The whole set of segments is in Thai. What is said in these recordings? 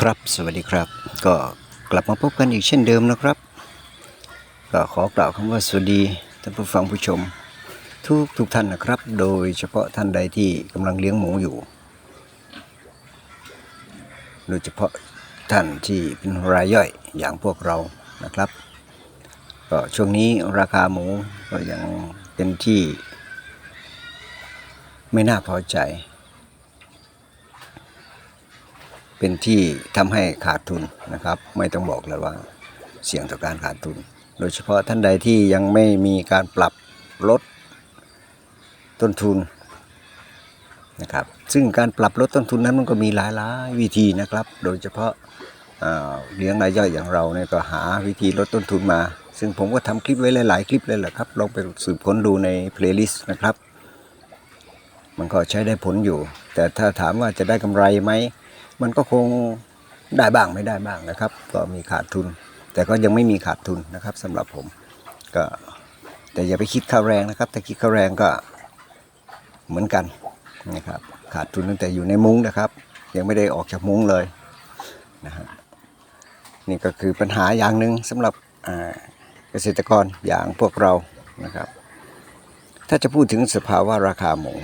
ครับสวัสดีครับ ก็กลับมาพบกันอีกเช่นเดิมนะครับ ก็ขอกล่าวคำว่าสวัสดีท่านผู้ฟังผู้ชม ทุกทุกท่านนะครับ โดยเฉพาะท่านใดที่กำลังเลี้ยงหมูอยู่ โดยเฉพาะท่านที่เป็นรายย่อยอย่างพวกเรานะครับ ก็ช่วงนี้ราคาหมูก็ยังเป็นที่ ไม่น่าพอใจ เป็นที่ทำให้ขาดทุนนะครับ ไม่ต้องบอกเลยว่าเสี่ยงต่อการขาดทุน โดยเฉพาะท่านใดที่ยังไม่มีการปรับลดต้นทุนนะครับ ซึ่งการปรับลดต้นทุนนั้นมันก็มีหลายๆวิธีนะครับ โดยเฉพาะเเลี้ยงรายย่อยอย่างเราเนี่ยก็หาวิธีลดต้นทุนมา ซึ่งผมก็ทำคลิปไว้หลาย ๆ คลิปเลยแหละครับ ลองไปสืบค้นดูในเพลย์ลิสต์นะครับ มันก็ใช้ได้ผลอยู่ แต่ถ้าถามว่าจะได้กำไรไหม มันก็คงได้บ้างไม่ได้บ้างนะครับ ก็มีขาดทุน แต่ก็ยังไม่มีขาดทุนนะครับสำหรับผมก็แต่อย่าไปคิดค่าแรงนะครับถ้าคิดค่าแรงก็เหมือนกันนะครับ ขาดทุนตั้งแต่อยู่ในมุ้งนะครับ ยังไม่ได้ออกจากมุ้งเลยนะฮะนี่ก็คือปัญหาอย่างหนึ่งสำหรับเกษตรกรอย่างพวกเรานะครับ ถ้าจะพูดถึงสภาวะราคาหมู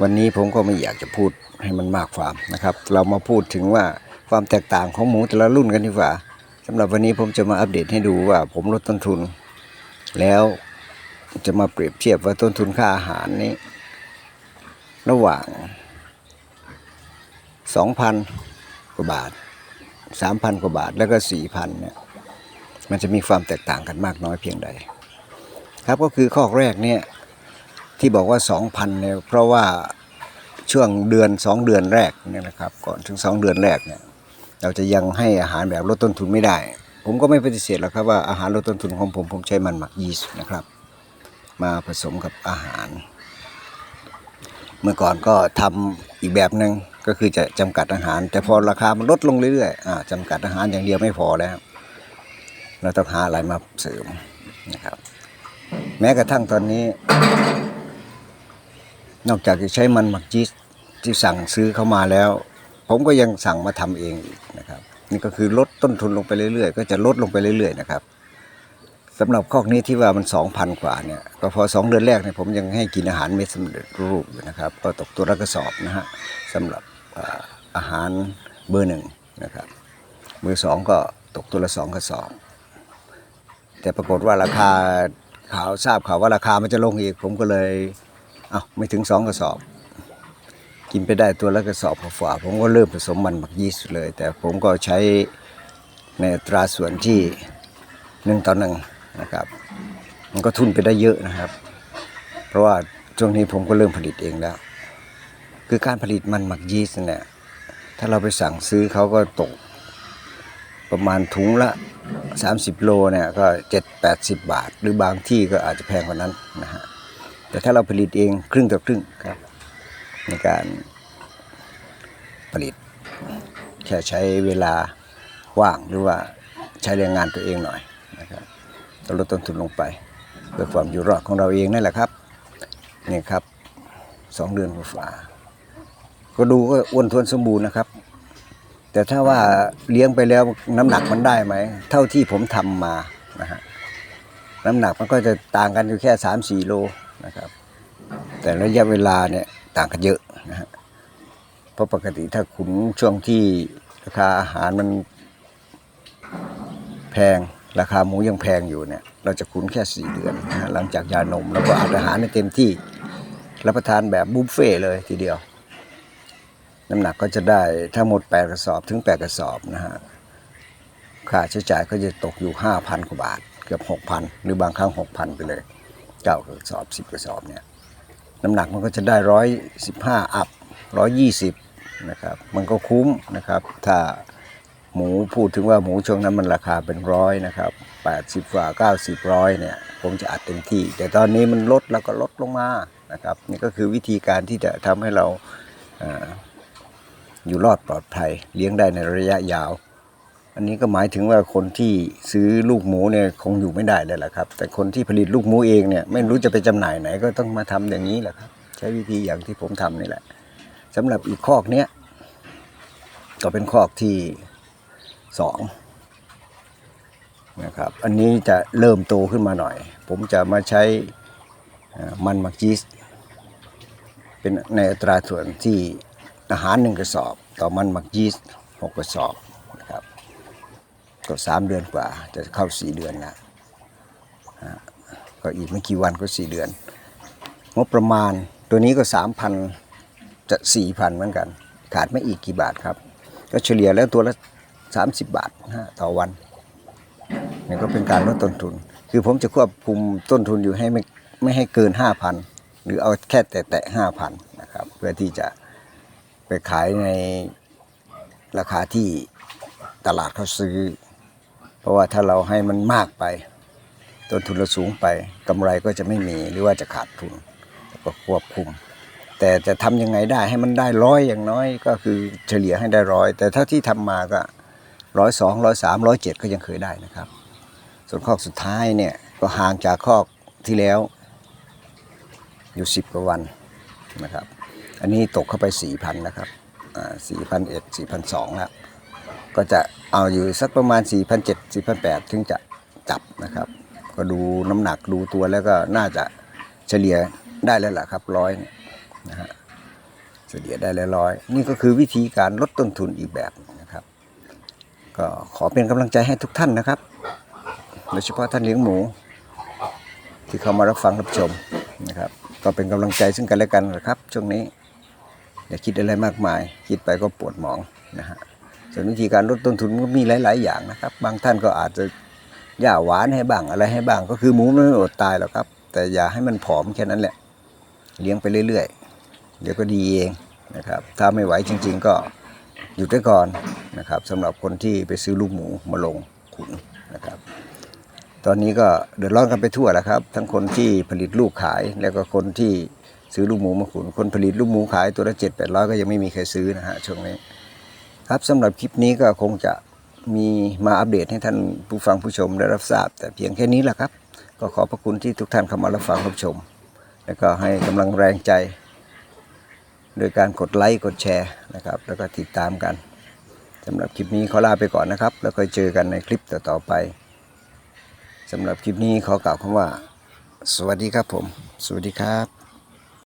วันนี้ผมก็ไม่อยากจะพูดให้มันมากความนะครับ เรามาพูดถึงว่าความแตกต่างของหมูแต่ละรุ่นกันดีกว่าสำหรับวันนี้ผมจะมาอัปเดตให้ดูว่าผมลดต้นทุน แล้วจะมาเปรียบเทียบว่าต้นทุนค่าอาหารนี้ ระหว่าง 2,000 กว่าบาท 3,000 กว่าบาทแล้วก็ 4,000เนี่ยมันจะมีความแตกต่างกันมากน้อยเพียงใด ครับก็คือข้อแรกเนี่ย ที่บอกว่า 2,000เนี่ยเพราะว่าช่วงเดือน 2 เดือนแรกเนี่ยนะครับก่อนถึง 2 เดือนแรกเนี่ยเราจะยังให้อาหารแบบลดต้นทุนไม่ได้ ผมก็ไม่ปฏิเสธหรอกครับว่าอาหารลดต้นทุนของผมผมใช้มันหมักยีสต์นะครับ มาผสมกับอาหาร เมื่อก่อนก็ทำอีกแบบหนึ่งก็คือจะจำกัดอาหาร แต่พอราคามันลดลงเรื่อยๆอ่าจำกัดอาหารอย่างเดียวไม่พอแล้ว เราต้องหาอะไรมาเสริมนะครับ แม้กระทั่งตอนนี้ นอกจากจะใช้มันหมักจีสที่สั่งซื้อเข้ามาแล้ว ผมก็ยังสั่งมาทำเองอีกนะครับนี่ก็คือลดต้นทุนลงไปเรื่อยๆ ก็จะลดลงไปเรื่อยๆนะครับสำหรับคอกนี้ที่ว่ามันสองพันกว่าเนี่ยก็พอสองเดือนแรกเนี่ยผมยังให้กินอาหารเม็ดสำเร็จรูปอยู่นะครับ ก็ตกตัวละกระสอบนะฮะสำหรับอาหารเบอร์หนึ่งนะครับเบอร์สองก็ตกตัวละสองกระสอบ แต่ปรากฏว่าราคาข่าวทราบข่าวว่าราคามันจะลงอีกผมก็เลย เอาไม่ถึงสองกระสอบ กินไปได้ตัวละกระสอบฝ่าผมก็เริ่มผสมมันหมักยีสต์เลย แต่ผมก็ใช้ในตราส่วนที่หนึ่งต่อหนึ่งนะครับ มันก็ทุนไปได้เยอะนะครับ เพราะว่าช่วงนี้ผมก็เริ่มผลิตเองแล้ว คือการผลิตมันหมักยีสต์เนี่ยถ้าเราไปสั่งซื้อเขาก็ตก ประมาณถุงละ 30 โลเนี่ยก็ 7 80 บาท หรือบางที่ก็อาจจะแพงกว่านั้นนะฮะ แต่ถ้าเราผลิตเองครึ่งต่อครึ่งครับ ในการผลิต แค่ใช้เวลาว่างหรือว่าใช้แรงงานตัวเองหน่อยนะครับก็ลดต้นทุนลงไปเพื่อความอยู่รอดของเราเองนั่นแหละครับนี่ครับสองเดือนกว่าก็ดูก็อ้วนท้วนสมบูรณ์นะครับ แต่ถ้าว่าเลี้ยงไปแล้วน้ำหนักมันได้ไหม เท่าที่ผมทำมานะฮะน้ำหนักมันก็จะต่างกันอยู่แค่สามสี่โล นะครับ แต่ระยะเวลาเนี่ยต่างกันเยอะนะฮะเพราะปกติถ้าขุนช่วงที่ราคาอาหารมันแพงราคาหมูยังแพงอยู่เนี่ยเราจะขุนแค่สี่เดือนนะฮะหลังจากยานมแล้วก็อัดอาหารในเต็มที่รับประทานแบบบุฟเฟ่เลยทีเดียว น้ำหนักก็จะได้ทั้งหมด 8 กระสอบถึง 8 กระสอบนะฮะค่าใช้จ่ายก็จะตกอยู่ 5,000 กว่าบาท เกือบ 6,000 หรือบางครั้ง 6,000 ไปเลย เก้ากระสอบ10กระสอบเนี่ยน้ำหนักมันก็จะได้ร้อยสิบห้าอัพร้อยยี่สิบนะครับมันก็คุ้มนะครับถ้าหมูพูดถึงว่าหมูช่วงนั้นมันราคาเป็นร้อยนะครับแปดสิบกว่าเก้าสิบร้อยเนี่ยผมจะอัดเต็มที่ แต่ตอนนี้มันลดแล้วก็ลดลงมานะครับนี่ก็คือวิธีการที่จะทำให้เราอ่าอยู่รอดปลอดภัยเลี้ยงได้ในระยะยาว อันนี้ก็หมายถึงว่าคนที่ซื้อลูกหมูเนี่ยคงอยู่ไม่ได้เลยแหละครับ แต่คนที่ผลิตลูกหมูเองเนี่ยไม่รู้จะไปจำหน่ายไหนก็ต้องมาทำอย่างนี้แหละครับ ใช้วิธีอย่างที่ผมทำนี่แหละสำหรับอีกคอกเนี้ยก็เป็นคอกที่สองนะครับอันนี้จะเริ่มโตขึ้นมาหน่อย ผมจะมาใช้มันมักยีสเป็นในอัตราส่วนที่อาหารหนึ่งกระสอบ ต่อมันมักยีสหกกระสอบ ก็สามเดือนกว่า จะเข้าสี่เดือนแล้วฮะก็อีกไม่กี่วันก็สี่เดือนงบประมาณตัวนี้ก็สามพันจะสี่พันเหมือนกัน ขาดไม่อีกกี่บาทครับ ก็เฉลี่ยแล้วตัวละสามสิบบาทนะฮะต่อวันนี่ก็เป็นการลดต้นทุน คือผมจะควบคุมต้นทุนอยู่ให้ไม่ไม่ให้เกินห้าพันหรือเอาแค่แต่แต่ห้าพันนะครับ เพื่อที่จะไปขายในราคาที่ตลาดเขาซื้อ เพราะว่าถ้าเราให้มันมากไปต้นทุนเราสูงไปกำไรก็จะไม่มีหรือว่าจะขาดทุนก็ควบคุม แต่จะทำยังไงได้ให้มันได้ร้อยอย่างน้อยก็คือเฉลี่ยให้ได้ร้อยแต่เท่าที่ทำมาก็ร้อยสองร้อยสามร้อยเจ็ดก็ยังเคยได้นะครับ ส่วนข้อสุดท้ายเนี่ยก็ห่างจากข้อที่แล้วอยู่สิบกว่าวันนะครับ อันนี้ตกเข้าไปสี่พันนะครับสี่พันเอ็ดสี่พันสองแล้ว ก็จะเอาอยู่สักประมาณ 4 7 0 0 4 8 0 0ถึงจะจับนะครับ ก็ดูน้ำหนักดูตัวแล้วก็น่าจะเฉลี่ยได้แล้วล่ะครับร้อยเนี่ยนะฮะเฉลี่ยได้แล้วร้อยนี่ก็คือวิธีการลดต้นทุนอีกแบบนะครับ ก็ขอเป็นกำลังใจให้ทุกท่านนะครับโดยเฉพาะท่านเลี้ยงหมู ที่เข้ามารับฟังรับชมนะครับก็เป็นกำลังใจซึ่งกันและกันนะครับ ช่วงนี้ อย่าคิดอะไรมากมาย คิดไปก็ปวดหมองนะฮะ ส่วนวิธีการลดต้นทุนก็มีหลาย ๆ อย่างนะครับ บางท่านก็อาจจะหญ้าหวานให้บ้างอะไรให้บ้าง ก็คือหมูมันไม่อดตายหรอกครับ แต่อย่าให้มันผอมแค่นั้นแหละ เลี้ยงไปเรื่อย ๆ เดี๋ยวก็ดีเองนะครับ ถ้าไม่ไหวจริง ๆ ก็หยุดไว้ก่อนนะครับสำหรับคนที่ไปซื้อลูกหมูมาลงขุนนะครับ ตอนนี้ก็เดือดร้อนกันไปทั่วแล้วครับ ทั้งคนที่ผลิตลูกขาย แล้วก็คนที่ซื้อลูกหมูมาขุน คนผลิตลูกหมูขายตัวละเจ็ดแปดร้อยก็ยังไม่มีใครซื้อนะฮะช่วงนี้ ครับสำหรับคลิปนี้ก็คงจะมีมาอัปเดตให้ท่านผู้ฟังผู้ชมได้รับทราบ แต่เพียงแค่นี้แหละครับ ก็ขอพระคุณที่ทุกท่านเข้ามารับฟังรับชม แล้วก็ให้กำลังแรงใจ โดยการกดไลค์กดแชร์นะครับ แล้วก็ติดตามกันสำหรับคลิปนี้ขอลาไปก่อนนะครับ แล้วค่อยเจอกันในคลิปต่อๆไปสำหรับคลิปนี้ขอกล่าวคำว่า สวัสดีครับผม สวัสดีครับ